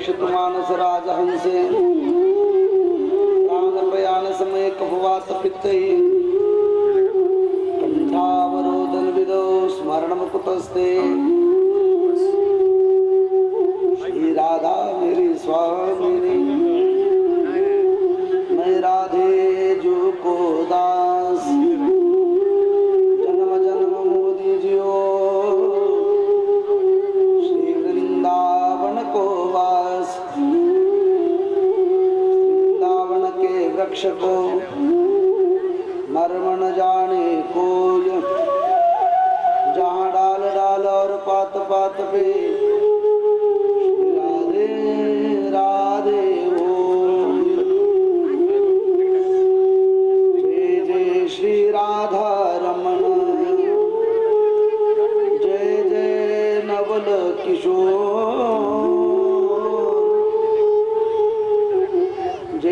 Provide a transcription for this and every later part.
વિષતુમાનસ રાજહંસે પ્રાણપયાન સમય કપવાત પિત્તૈ કંઠાવરોધન વિદો સ્મરણમકુતસ્તે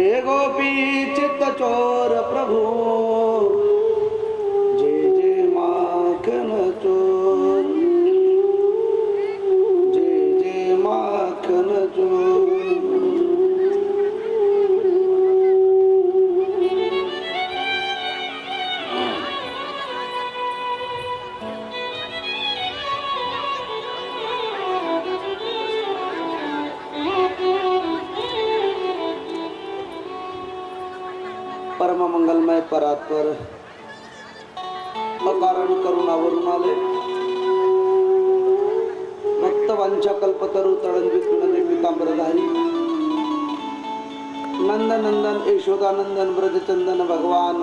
जय गोपी चित्त चोर प्रभु मंगलमय परात्पर अकारण करुणावरून आले. भक्तवांच्या वांछा कल्पतरू तळंबित गुणने पितांबरधारी नंद नंदन यशोदानंदन ब्रजचंदन भगवान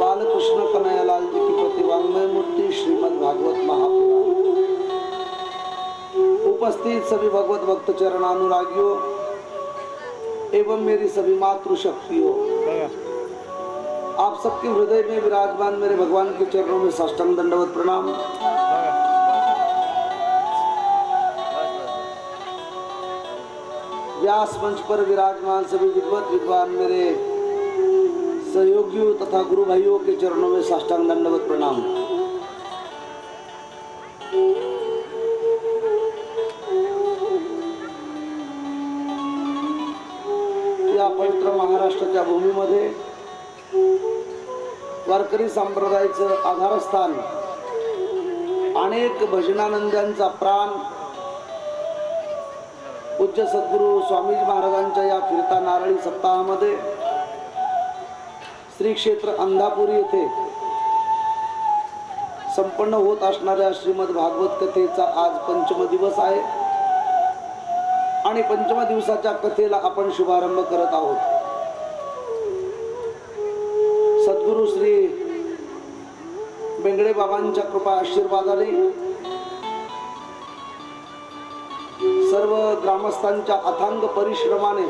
बालकृष्ण कनयालाल जी की प्रतिवांगमय मूर्ति श्रीमद भागवत महापुराण. उपस्थित सभी भगवत भक्त चरणानुरागियों एवं मेरी सभी मातृशक्तियों आप सबके हृदय में विराजमान मेरे भगवान के चरणों में साष्टांग दंडवत प्रणाम। व्यास मंच पर विराजमान सभी विद्वत विद्वान मेरे सहयोगियों तथा गुरु भाइयों के चरणों में साष्टांग दंडवत प्रणाम। या पवित्र महाराष्ट्राच्या भूमीमध्ये वारकरी संप्रदायाचं आधारस्थान. अनेक भजनानंदांचा प्राण पूज्य सद्गुरू स्वामीजी महाराजांच्या या फिरता नारळी सप्ताहामध्ये श्री क्षेत्र अंधापुरी येथे संपन्न होत असणाऱ्या श्रीमद भागवत कथेचा आज पंचम दिवस आहे. आणि पंचम दिवसाच्या कथेला आपण शुभारंभ करत आहोत. सद्गुरु श्री बेंगडे बाबांच्या कृपा आशीर्वादाने सर्व ग्रामस्थांच्या अथांग परिश्रमाने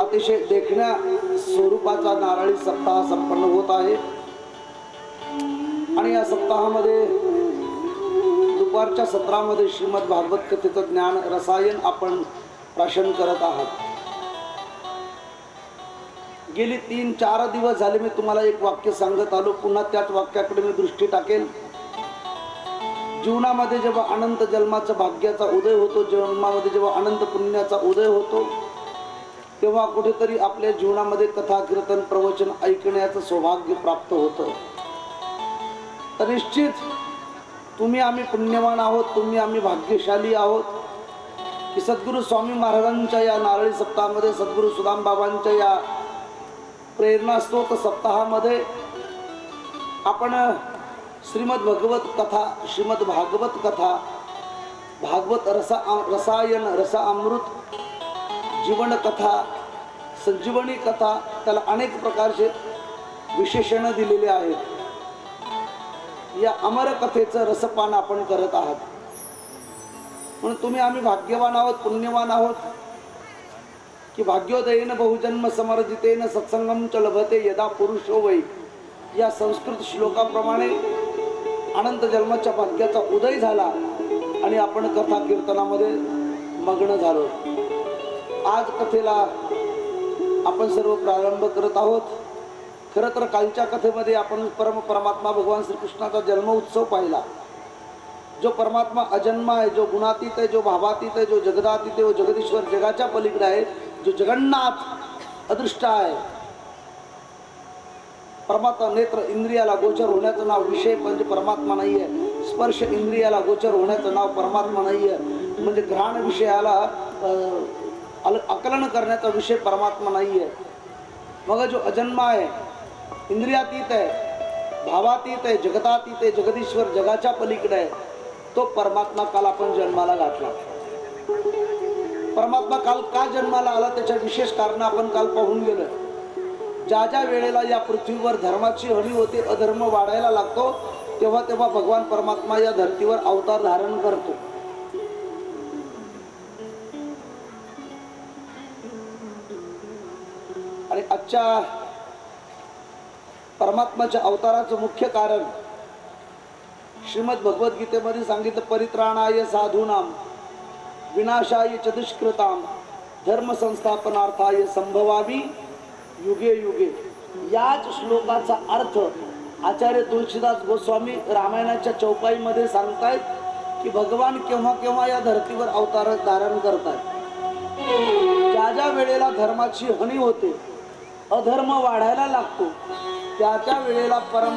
अतिशय देखण्या स्वरूपाचा नारळी सप्ताह संपन्न होत आहे. आणि या सप्ताहामध्ये दुपारच्या सत्रामध्ये श्रीमद भागवत कथेचं ज्ञान रसायन आपण प्राशन करत आहात. गेली तीन चार दिवस झाले मी तुम्हाला एक वाक्य सांगत आलो. पुन्हा त्याच वाक्याकडे मी दृष्टी टाकेल. जीवनामध्ये जेव्हा अनंत जन्माचा भाग्याचा उदय होतो जन्मामध्ये जेव्हा अनंत पुण्याचा उदय होतो तेव्हा कुठेतरी आपल्या जीवनामध्ये कथा कीर्तन प्रवचन ऐकण्याचं सौभाग्य प्राप्त होतं. तर निश्चित तुम्ही आम्ही पुण्यवान आहोत तुम्ही आम्ही भाग्यशाली आहोत की सद्गुरू स्वामी महाराजांच्या या नारळी सप्ताहामध्ये सद्गुरू सुदाम बाबांच्या या प्रेरणास्त्रोत सप्ताहामध्ये आपण श्रीमद भगवत कथा श्रीमद भागवत कथा भागवत रसा रसायन रसा अमृत जीवन कथा संजीवनी कथा त्याला अनेक प्रकारचे विशेषणं दिलेले आहेत. या अमर कथेचं रसपान आपण करत आहात. म्हणून तुम्ही आम्ही भाग्यवान आहोत पुण्यवान आहोत. की भाग्योदयेन बहुजन्म समर्जितेन सत्संगम चलभते लभते यदा पुरुषो वै. या संस्कृत श्लोकाप्रमाणे अनंत जन्माच्या भाग्याचा उदय झाला आणि आपण कथा कीर्तनामध्ये मग्न झालो. आज कथेला आपण सर्व प्रारंभ करत आहोत. खरं तर कालच्या कथेमध्ये आपण परम परमात्मा भगवान श्रीकृष्णाचा जन्म उत्सव पाहिला. जो परमात्मा अजन्मा आहे जो गुणातीत आहे जो भावातीत आहे जो जगदातीत आहे जो जगदीश्वर जगाच्या पलीकडे आहे जो जगन्नाथ अदृष्ट आहे. परमात्मा नेत्र इंद्रियाला गोचर होण्याचं नाव विषय म्हणजे परमात्मा नाही आहे स्पर्श इंद्रियाला गोचर होण्याचं नाव परमात्मा नाही आहे म्हणजे घ्राण विषयाला अं, अल- आकलन करण्याचा विषय परमात्मा नाही आहे मग जो अजन्मा आहे इंद्रियातीत आहे भावातीत आहे जगतातीत आहे जगदीश्वर जगाच्या पलीकडे आहे तो परमात्मा काल आपण जन्माला घातला. परमात्मा काल का जन्माला आला त्याच्या विशेष कारण आपण काल पाहून गेलो ज्या ज्या वेळेला या पृथ्वीवर धर्माची हनी होते अधर्म वाढायला लागतो तेव्हा तेव्हा भगवान परमात्मा या धर्तीवर अवतार धारण करतो. आणि आजच्या परमात्माच्या अवताराचं मुख्य कारण श्रीमद भगवद्गीतेमध्ये सांगितलं परित्राणाय साधू नाम विनाशाय च दुष्कृताम धर्म संस्थापनार्थाय संभवावी युगे युगे. याच श्लोकाचा अर्थ आचार्य तुळशीदास गोस्वामी रामायणाच्या चौपाईमध्ये सांगतायत की भगवान केव्हा केव्हा या धर्तीवर अवतार धारण करतात. ज्या ज्या वेळेला धर्माची हानी होते अधर्म वाढायला लागतो त्या त्या वेळेला परम